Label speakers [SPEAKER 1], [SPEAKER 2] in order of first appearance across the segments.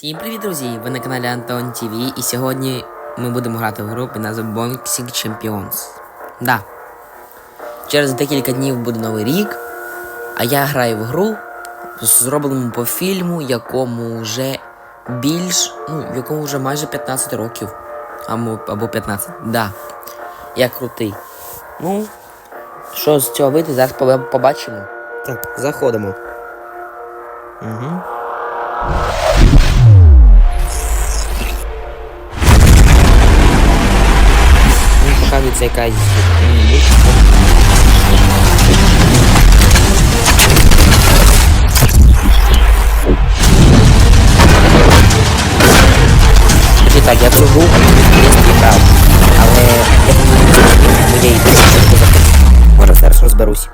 [SPEAKER 1] Всім привіт, друзі! Ви на каналі Антон ТВ і сьогодні ми будемо грати в гру під назвою Boxing Champions. Да. Через декілька днів буде новий рік, а я граю в гру, зробленому по фільму, якому вже більш. ну, якому вже майже 15 років. Або, або 15. Да. Я крутий. Ну, що з цього вийде, зараз побачимо. Так, заходимо. Угу. Показується якась. м, так, я цю гру не але я думаю, думки Може зараз розберусь.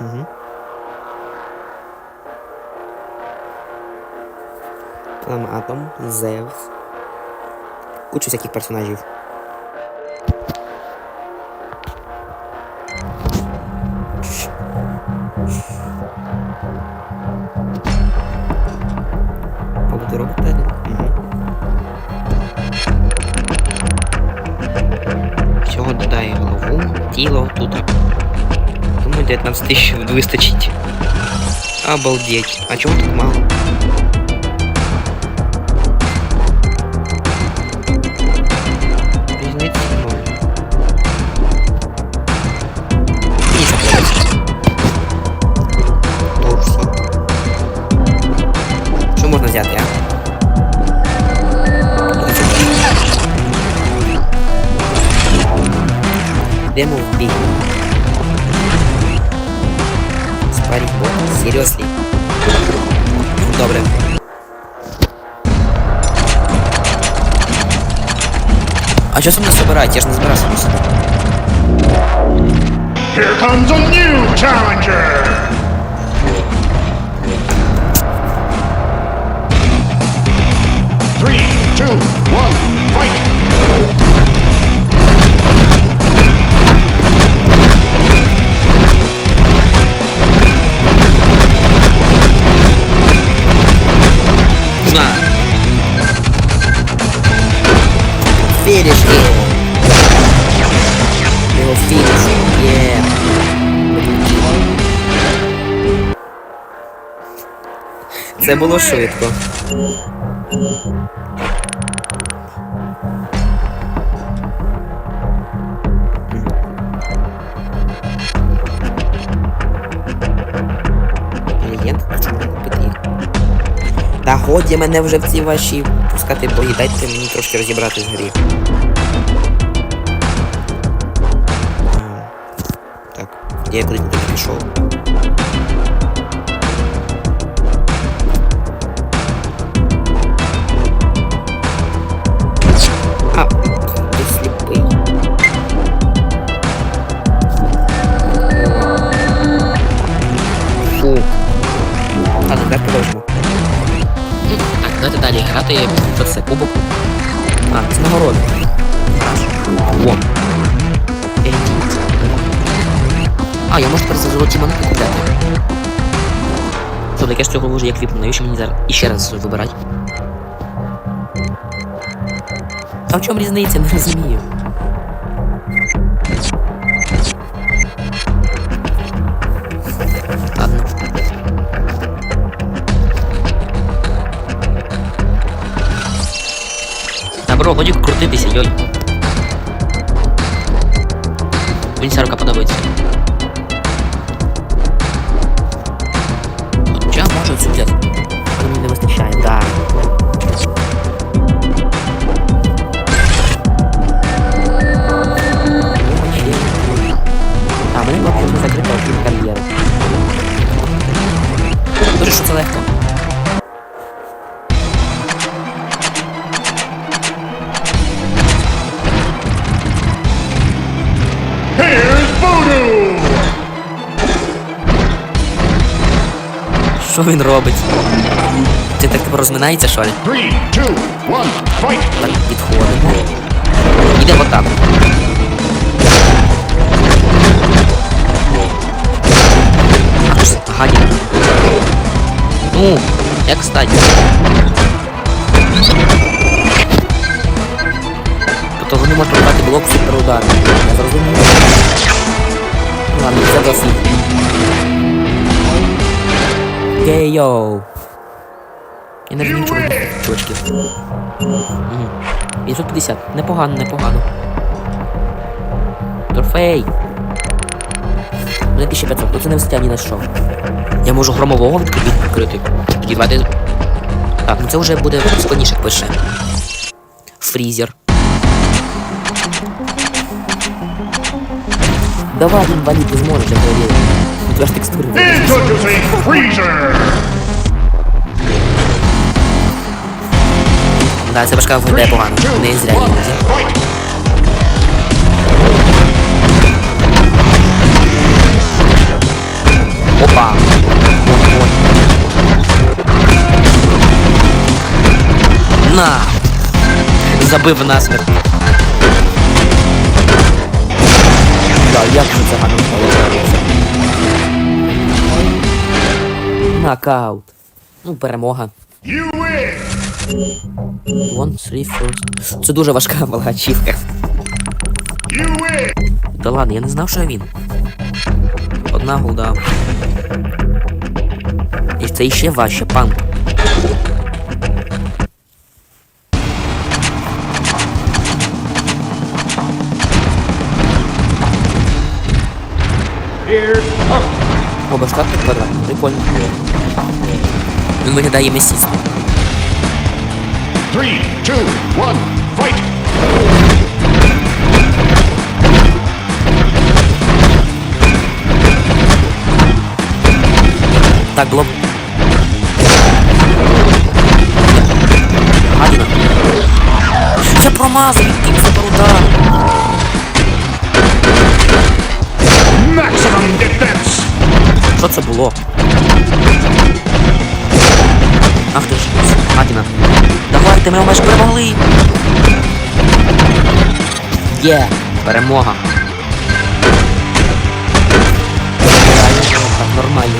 [SPEAKER 1] Угу. Там Атом, Зевс. Кучу всяких персонажів. Побуду робити далі? Угу. Всього додає голову, тіло тут. Думаю, 19 тисяч вистачить. Обалдеть. А чого так мало? Взяти? Йдемо в бій. Спарінг бот. Серйозно. Добре. А що мною собирають? Я ж не збирався сюди.
[SPEAKER 2] Here comes a new challenger! Three, two, one, fight!
[SPEAKER 1] На. Фinish him. Його фініш. Є. Це було швидко. Не? Та годі мене вже в ці ваші пускати бої, дайте мені трошки розібрати з грі. Так, я куди туди пішов. За золоті купляти. Що, таке ж цього вже як віпну, навіщо мені зараз іще раз вибирати? А в чому різниця? Не розумію. Ладно. Та бро, годі крутитися, йой. Мені ця рука подобається. Що він робить? Це так типу розминається, що ли?
[SPEAKER 2] Three, two, one!
[SPEAKER 1] Так, підходимо. Йдемо так. Гаді. Ну, як стать? Тобто вони можуть брати блок суперудар. Я зрозумів. Ладно, це досить. Гей-йоу. Я не розумію, ви чувачки. Мгм. 550. Непогано, непогано. Трофей. Мене 1500, то це не вистачає ні на що. Я можу громового відкрити. Тоді давайте. Так, ну це вже буде складніше пише. Фрізер. Давай, він валить, ти зможеш, я говорив. Тебе ж.
[SPEAKER 2] Introducing Freezer.
[SPEAKER 1] Да, це важка виглядає погано. Не зря
[SPEAKER 2] fight.
[SPEAKER 1] Опа! Ой, ой. На! Забив насмерть. Да, як же це гарно Нокаут. Ну, перемога. One, three, first. Це дуже важка була ачівка.
[SPEAKER 2] You
[SPEAKER 1] ладно, я не знав, що він. Одна голда. І це іще важче,
[SPEAKER 2] up.
[SPEAKER 1] О, башкарка квадрат. Прикольно. Він виглядає місісно.
[SPEAKER 2] Three, two, one, fight.
[SPEAKER 1] Так, було. Гадіна. Це промазав, який це удар.
[SPEAKER 2] Maximum defense.
[SPEAKER 1] Що це було? Ми майже перемогли. Є, перемога. Нормально.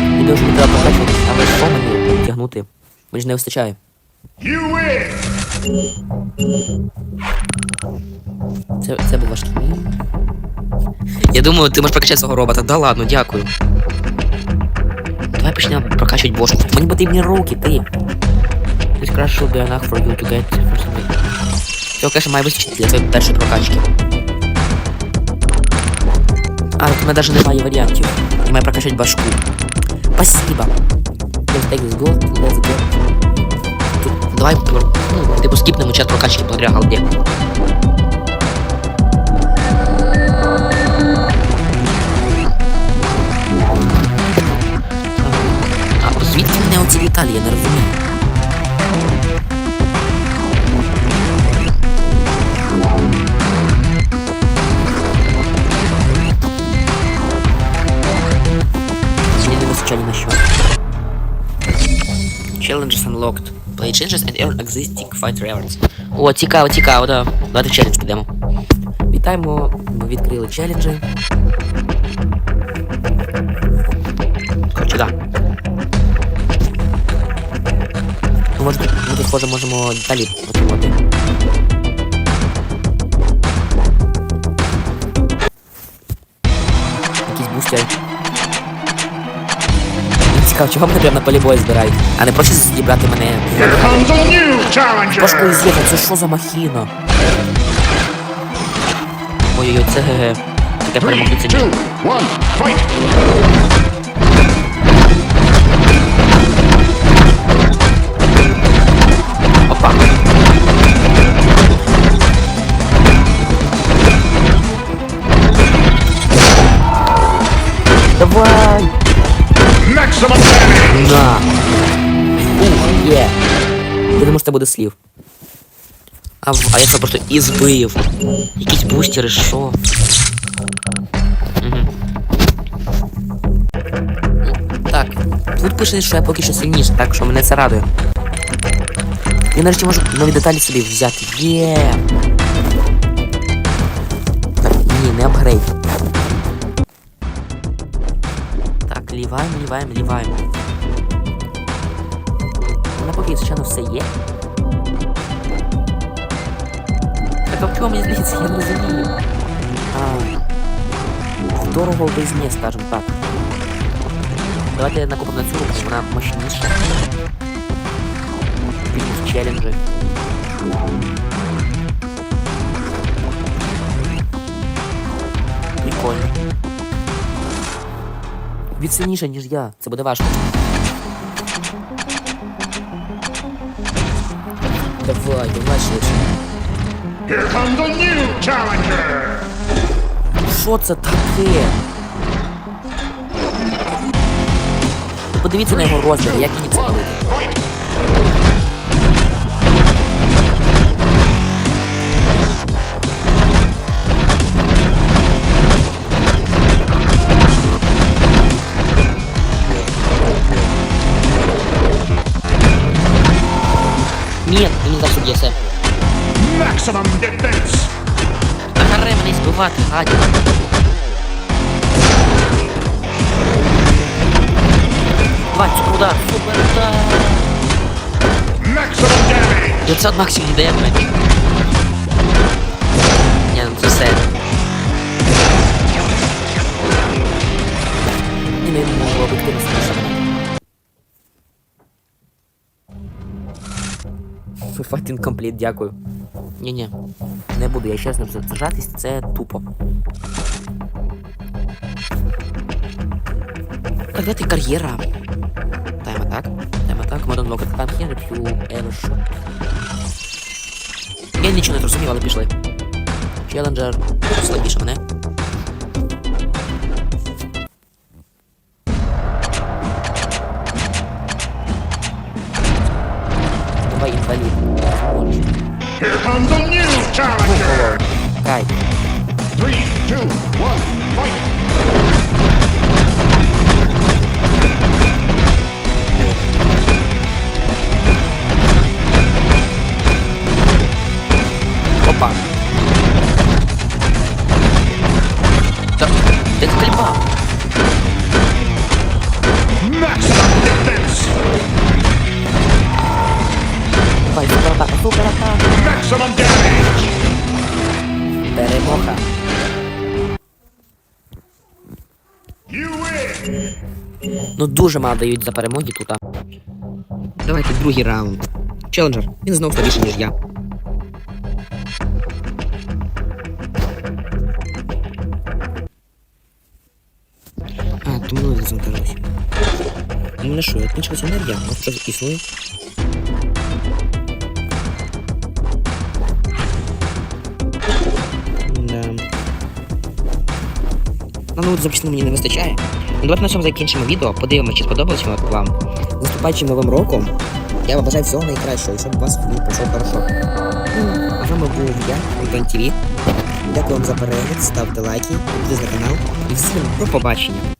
[SPEAKER 1] Мені вже не треба прокачуватись, але що мені тягнути? Мені ж не вистачає.
[SPEAKER 2] You win.
[SPEAKER 1] Це, це був важкий. Я думаю, ти можеш прокачати свого робота. Да ладно, дякую. Давай почнемо прокачувати бошку. Мені потрібні руки, ти. This crash should be enough for you to get first aid. Цього кеша має вистачити для твоєї першої прокачки. А, тут у мене навіть немає варіантів. Я маю прокачати башку. Спасибо. Let's take this gold, let's go. Тут, давай, ну, типу, скіпнемо час прокачки благодаря голді. А звідки в мене оці літалі, я не розумію. Challenges unlocked. Play challenges and earn existing fight rewards. О, цікаво, цікаво, да. Давайте в челендж підемо. Вітаємо, ми відкрили челенджі. Короче, да. Може, ми тут, схоже, можемо далі отримати. Цікаво, чого мене прямо на полі бою збирають, а не проще зібрати мене.
[SPEAKER 2] Challenger.
[SPEAKER 1] з'їхав, це що за махіна? Ой-ой-ой, це ГГ. Таке перемогти це. Що це буде слів. А, а я просто і збив. Якісь бустери, що? Так, тут пише, що я поки що сильніше, так що мене це радує. Я нарешті можу нові деталі собі взяти. Є! Так, ні, не апгрейд. Так, ліваємо, ліваємо, ліваємо. мене поки, звичайно, все є. Так а в чому мені здається, я не розумію. А, дорого в везні, скажімо так. Давайте накупимо на цю руку, вона мощніша. Піду в челенджі. Прикольно. Він сильніше, ніж я. Це буде важко. Давай, давай швидше. Що це таке? Подивіться на його розмір, як мені це робити. Б'є все.
[SPEAKER 2] Maximum defense.
[SPEAKER 1] Та харе мене збивати, гаді. Давай, удар, супер удар.
[SPEAKER 2] Maximum damage.
[SPEAKER 1] 500 максимум демедж. Ні, ну це все. Файтинг компліт, дякую. Ні-ні, не буду, я чесно зажатись, це тупо. Так, давайте кар'єра. Тайм атак. Тайм атак, модон локет, там хер, п'ю, ершот. Я нічого не зрозумів, але пішли. Челенджер слабіше мене. Давай інвалід. Зможеш.
[SPEAKER 2] Here comes a new challenger.
[SPEAKER 1] Кай.
[SPEAKER 2] Three, two, one, fight.
[SPEAKER 1] Ну дуже мало дають за перемоги тут. Давайте другий раунд. Челенджер, він знов слабіший, ніж я. А, то минуле завантажилось. У мене що, закінчилась енергія? Може щось існує? Да. На ноут запчастин мені не вистачає. Ну, давайте на цьому закінчимо відео, подивимося, чи сподобалось воно вам. З Наступаючим новим роком. Я вам бажаю всього найкращого, і щоб у вас він пройшов хорошо. А з вами був я, Антон ТВ. Дякую вам за перегляд, ставте лайки, підписуйтесь на канал. І всім до побачення.